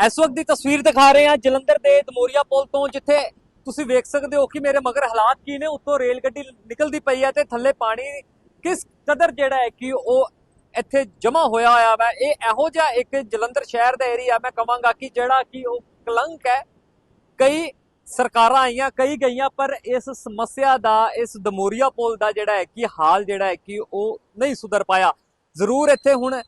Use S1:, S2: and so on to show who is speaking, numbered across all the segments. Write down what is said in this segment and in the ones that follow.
S1: ਇਸ ਵਕਤ ਦੀ ਤਸਵੀਰ ਦਿਖਾ ਰਹੇ ਹਾਂ ਜਲੰਧਰ ਦੇ ਦਮੋਰੀਆ ਪੁਲ ਤੋਂ, ਜਿੱਥੇ ਤੁਸੀਂ ਵੇਖ ਸਕਦੇ ਹੋ ਕਿ ਮੇਰੇ ਮਗਰ ਹਾਲਾਤ ਕੀ ਨੇ। ਉੱਤੋਂ ਰੇਲ ਗੱਡੀ ਨਿਕਲਦੀ ਪਈ ਹੈ ਤੇ ਥੱਲੇ ਪਾਣੀ ਕਿਸ ਕਦਰ ਜਿਹੜਾ ਹੈ ਕਿ ਉਹ ਇੱਥੇ ਜਮਾ ਹੋਇਆ ਹੋਇਆ ਵਾ। ਇਹ ਇਹੋ ਜਿਹਾ ਇੱਕ ਜਲੰਧਰ ਸ਼ਹਿਰ ਦਾ ਏਰੀਆ ਮੈਂ ਕਵਾਂਗਾ ਕਿ ਜਿਹੜਾ ਕਿ ਉਹ ਕਲੰਕ ਹੈ। ਕਈ ਸਰਕਾਰਾਂ ਆਈਆਂ, ਕਈ ਗਈਆਂ, ਪਰ ਇਸ ਸਮੱਸਿਆ ਦਾ, ਇਸ ਦਮੋਰੀਆ ਪੁਲ ਦਾ ਜਿਹੜਾ ਹੈ ਕਿ ਹਾਲ ਜਿਹੜਾ ਹੈ ਕਿ ਉਹ ਨਹੀਂ ਸੁਧਰ ਪਾਇਆ। ਜ਼ਰੂਰ ਇੱਥੇ ਹੁਣ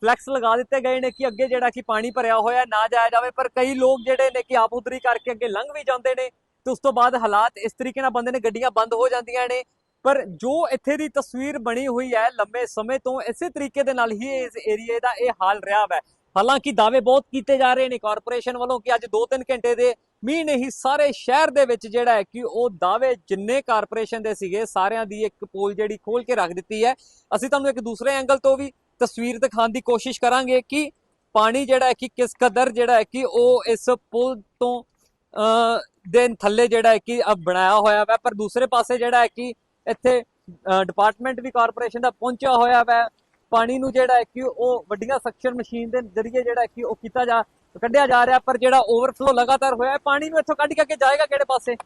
S1: ਫਲੈਕਸ ਲਗਾ ਦਿੱਤੇ ਗਏ ਨੇ ਕਿ ਅੱਗੇ ਜਿਹੜਾ ਕਿ ਪਾਣੀ ਭਰਿਆ ਹੋਇਆ ਨਾ ਜਾਇਆ ਜਾਵੇ, ਪਰ ਕਈ ਲੋਕ ਜਿਹੜੇ ਨੇ ਕਿ ਆਪ ਕਰਕੇ ਅੱਗੇ ਲੰਘ ਵੀ ਜਾਂਦੇ ਨੇ ਤੇ ਉਸ ਤੋਂ ਬਾਅਦ ਹਾਲਾਤ ਇਸ ਤਰੀਕੇ ਨਾਲ ਬੰਦੇ ਨੇ ਗੱਡੀਆਂ ਬੰਦ ਹੋ ਜਾਂਦੀਆਂ ਨੇ। ਪਰ ਜੋ ਇੱਥੇ ਦੀ ਤਸਵੀਰ ਬਣੀ ਹੋਈ ਹੈ ਲੰਬੇ ਸਮੇਂ ਤੋਂ, ਇਸੇ ਤਰੀਕੇ ਦੇ ਨਾਲ ਹੀ ਇਸ ਏਰੀਏ ਦਾ ਇਹ ਹਾਲ ਰਿਹਾ ਹੈ ਹਾਲਾਂਕਿ ਦਾਅਵੇ ਬਹੁਤ ਕੀਤੇ ਜਾ ਰਹੇ ਨੇ ਕਾਰਪੋਰੇਸ਼ਨ ਵੱਲੋਂ ਕਿ ਅੱਜ 2-3 ਘੰਟੇ ਦੇ ਮੀਂਹ ਨੇ ਹੀ ਸਾਰੇ ਸ਼ਹਿਰ ਦੇ ਵਿੱਚ ਜਿਹੜਾ ਹੈ ਕਿ ਉਹ ਦਾਅਵੇ ਜਿੰਨੇ ਕਾਰਪੋਰੇਸ਼ਨ ਦੇ ਸੀਗੇ ਸਾਰਿਆਂ ਦੀ ਇੱਕ ਪੋਲ ਜਿਹੜੀ ਖੋਲ ਕੇ ਰੱਖ ਦਿੱਤੀ ਹੈ। ਅਸੀਂ ਤੁਹਾਨੂੰ ਇੱਕ ਦੂਸਰੇ ਐਂਗਲ ਤੋਂ ਵੀ ਤਸਵੀਰ ਦਿਖਾਉਣ ਦੀ ਕੋਸ਼ਿਸ਼ ਕਰਾਂਗੇ ਕਿ ਪਾਣੀ ਜਿਹੜਾ ਹੈ ਕਿ ਕਿਸ ਕਦਰ ਜਿਹੜਾ ਹੈ ਕਿ ਉਹ ਇਸ ਪੁਲ ਤੋਂ ਦੇ ਥੱਲੇ ਜਿਹੜਾ ਹੈ ਕਿ ਅ, ਬਣਾਇਆ ਹੋਇਆ ਵਾ ਪਰ ਦੂਸਰੇ ਪਾਸੇ ਜਿਹੜਾ ਹੈ ਕਿ ਇੱਥੇ ਡਿਪਾਰਟਮੈਂਟ ਵੀ ਕਾਰਪੋਰੇਸ਼ਨ ਦਾ ਪਹੁੰਚਿਆ ਹੋਇਆ ਵਾ। ਪਾਣੀ ਨੂੰ ਜਿਹੜਾ ਹੈ ਕਿ ਉਹ ਵੱਡੀਆਂ ਸਕਸ਼ਨ ਮਸ਼ੀਨ ਦੇ ਜ਼ਰੀਏ ਜਿਹੜਾ ਹੈ ਕਿ ਉਹ ਕੀਤਾ ਜਾ ਕੱਢਿਆ ਜਾ ਰਿਹਾ, ਪਰ ਜਿਹੜਾ ਓਵਰਫਲੋ ਲਗਾਤਾਰ ਹੋਇਆ ਹੈ, ਪਾਣੀ ਨੂੰ ਇੱਥੋਂ ਕੱਢ ਕੇ ਅੱਗੇ ਜਾਏਗਾ ਕਿਹੜੇ ਪਾਸੇ?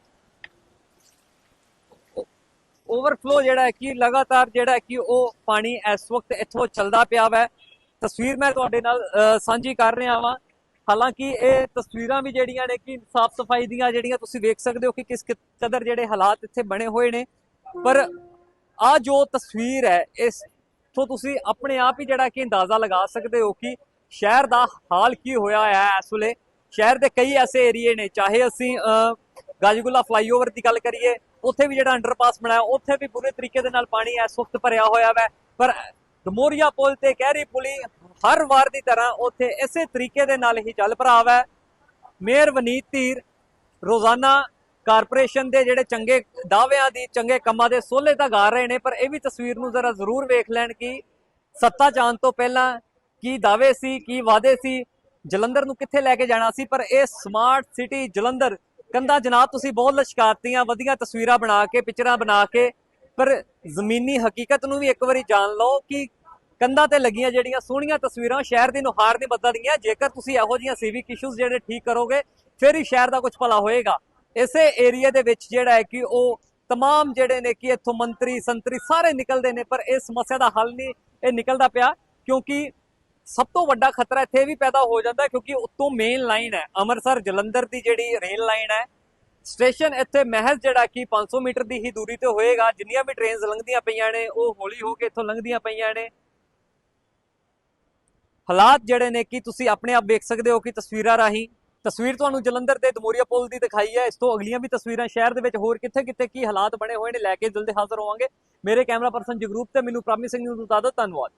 S1: ਓਵਰਫਲੋ ਜਿਹੜਾ ਹੈ ਕਿ ਲਗਾਤਾਰ ਜਿਹੜਾ ਹੈ ਕਿ ਉਹ ਪਾਣੀ ਇਸ ਵਕਤ ਇੱਥੋਂ ਚੱਲਦਾ ਪਿਆ ਵਾ। ਤਸਵੀਰ ਮੈਂ ਤੁਹਾਡੇ ਨਾਲ ਸਾਂਝੀ ਕਰ ਰਿਹਾ ਵਾਂ। ਹਾਲਾਂਕਿ ਇਹ ਤਸਵੀਰਾਂ ਵੀ ਜਿਹੜੀਆਂ ਨੇ ਕਿ ਸਾਫ਼ ਸਫ਼ਾਈ ਦੀਆਂ ਜਿਹੜੀਆਂ ਤੁਸੀਂ ਵੇਖ ਸਕਦੇ ਹੋ ਕਿ ਕਿਸ ਕਦਰ ਜਿਹੜੇ ਹਾਲਾਤ ਇੱਥੇ ਬਣੇ ਹੋਏ ਨੇ। ਪਰ ਆ ਜੋ ਤਸਵੀਰ ਹੈ, ਇਸ ਤੋਂ ਤੁਸੀਂ ਆਪਣੇ ਆਪ ਹੀ ਜਿਹੜਾ ਕਿ ਅੰਦਾਜ਼ਾ ਲਗਾ ਸਕਦੇ ਹੋ ਕਿ ਸ਼ਹਿਰ ਦਾ ਹਾਲ ਕੀ ਹੋਇਆ ਹੈ ਇਸ ਵੇਲੇ? ਸ਼ਹਿਰ ਦੇ ਕਈ ਐਸੇ ਏਰੀਏ ਨੇ ਚਾਹੇ ਅਸੀਂ ਅ, ਫਲਾਈਓਵਰ ਦੀ ਗੱਲ ਕਰੀਏ ਉੱਥੇ ਵੀ ਜਿਹੜਾ ਅੰਡਰਪਾਸ ਬਣਾਇਆ ਉੱਥੇ ਵੀ ਬੁਰੇ ਤਰੀਕੇ ਦੇ ਨਾਲ ਪਾਣੀ ਇਸ ਵਕਤ ਭਰਿਆ ਹੋਇਆ ਹੈ ਪਰ ਦਮੋਰੀਆ ਪੁਲ ਤੇ ਕਹਿਰੀ ਪੁਲੀ ਹਰ ਵਾਰ ਦੀ ਤਰ੍ਹਾਂ ਉੱਥੇ ਇਸੇ ਤਰੀਕੇ ਦੇ ਨਾਲ ਹੀ ਚੱਲ ਭਰਾ ਹੈ ਮੇਅਰ ਵਨੀਤ ਧੀਰ ਰੋਜ਼ਾਨਾ ਕਾਰਪੋਰੇਸ਼ਨ ਦੇ ਜਿਹੜੇ ਚੰਗੇ ਦਾਅਵਿਆਂ ਦੀ ਚੰਗੇ ਕੰਮਾਂ ਦੇ ਸੋਲੇ ਤਾਂ ਗਾ ਰਹੇ ਨੇ ਪਰ ਇਹ ਵੀ ਤਸਵੀਰ ਨੂੰ ਜ਼ਰਾ ਜ਼ਰੂਰ ਵੇਖ ਲੈਣ ਕਿ ਸੱਤਾ ਜਾਣ ਤੋਂ ਪਹਿਲਾਂ ਕੀ ਦਾਅਵੇ ਸੀ ਕੀ ਵਾਅਦੇ ਸੀ ਜਲੰਧਰ ਨੂੰ ਕਿੱਥੇ ਲੈ ਕੇ ਜਾਣਾ ਸੀ ਪਰ ਇਹ ਸਮਾਰਟ ਸਿਟੀ ਜਲੰਧਰ ਕੰਦਾ ਜਨਾਬ ਤੁਸੀਂ ਬਹੁਤ ਲਸ਼ਕਾਰਤੀਆਂ ਵਧੀਆ ਤਸਵੀਰਾਂ ਬਣਾ ਕੇ ਪਿਕਚਰਾਂ ਬਣਾ ਕੇ ਪਰ ਜ਼ਮੀਨੀ ਹਕੀਕਤ ਨੂੰ ਵੀ ਇੱਕ ਵਾਰੀ ਜਾਣ ਲਓ ਕਿ ਕੰਧਾਂ ਤੇ ਲੱਗੀਆਂ ਜਿਹੜੀਆਂ ਸੋਹਣੀਆਂ ਤਸਵੀਰਾਂ ਸ਼ਹਿਰ ਦੀ ਨੁਹਾਰ ਨਹੀਂ ਬਦਲਦੀਆਂ ਜੇਕਰ ਤੁਸੀਂ ਇਹੋ ਜਿਹੀਆਂ ਸਿਵਿਕ ਇਸ਼ੂਜ਼ ਜਿਹੜੇ ਠੀਕ ਕਰੋਗੇ ਫਿਰ ਹੀ ਸ਼ਹਿਰ ਦਾ ਕੁਝ ਭਲਾ ਹੋਏਗਾ ਇਸੇ ਏਰੀਆ ਦੇ ਵਿੱਚ ਜਿਹੜਾ ਹੈ ਕਿ ਉਹ तमाम ਜਿਹੜੇ ਨੇ ਕਿ ਇੱਥੋਂ ਮੰਤਰੀ ਸੰਤਰੀ ਸਾਰੇ ਨਿਕਲਦੇ ਨੇ ਪਰ ਇਸ ਸਮੱਸਿਆ ਦਾ ਹੱਲ ਨਹੀਂ ਇਹ ਨਿਕਲਦਾ ਪਿਆ ਕਿਉਂਕਿ ਸਭ ਤੋਂ ਵੱਡਾ ਖਤਰਾ ਇੱਥੇ ਇਹ ਵੀ ਪੈਦਾ ਹੋ ਜਾਂਦਾ ਕਿਉਂਕਿ ਉੱਤੋਂ ਮੇਨ ਲਾਈਨ ਹੈ, ਅੰਮ੍ਰਿਤਸਰ ਜਲੰਧਰ ਦੀ ਜਿਹੜੀ ਰੇਲ ਲਾਈਨ ਹੈ ਸਟੇਸ਼ਨ ਇੱਥੇ ਮਹਿਜ਼ ਜਿਹੜਾ ਕਿ 500 ਮੀਟਰ ਦੀ ਹੀ ਦੂਰੀ ਤੇ ਹੋਏਗਾ, ਜਿੰਨੀਆਂ ਵੀ ਟ੍ਰੇਨਸ ਲੰਘਦੀਆਂ ਪਈਆਂ ਨੇ, ਉਹ ਹੌਲੀ ਹੋ ਕੇ ਇੱਥੋਂ ਲੰਘਦੀਆਂ ਪਈਆਂ ਨੇ। ਹਾਲਾਤ ਜਿਹੜੇ ਨੇ ਕਿ ਤੁਸੀਂ ਆਪਣੇ ਆਪ ਵੇਖ ਸਕਦੇ ਹੋ ਕਿ ਤਸਵੀਰਾਂ ਰਾਹੀਂ, ਤਸਵੀਰ ਤੁਹਾਨੂੰ ਜਲੰਧਰ ਦੇ ਦਮੋਰੀਆ ਪੁਲ ਦੀ ਦਿਖਾਈ ਹੈ, ਇਸ ਤੋਂ ਅਗਲੀਆਂ ਵੀ ਤਸਵੀਰਾਂ ਸ਼ਹਿਰ ਦੇ ਵਿੱਚ ਹੋਰ ਕਿੱਥੇ ਕਿੱਥੇ ਕੀ ਹਾਲਾਤ ਬਣੇ ਹੋਏ ਨੇ, ਲੈ ਕੇ ਜਲਦੀ ਹਾਜ਼ਰ ਹੋਵਾਂਗੇ। ਮੇਰੇ ਕੈਮਰਾ ਪਰਸਨ ਜਗਰੂਪ ਤੇ, ਮੈਨੂੰ ਪ੍ਰਾਮਿਸਿੰਗ ਨੂੰ ਦੱਸ ਧੰਨਵਾਦ।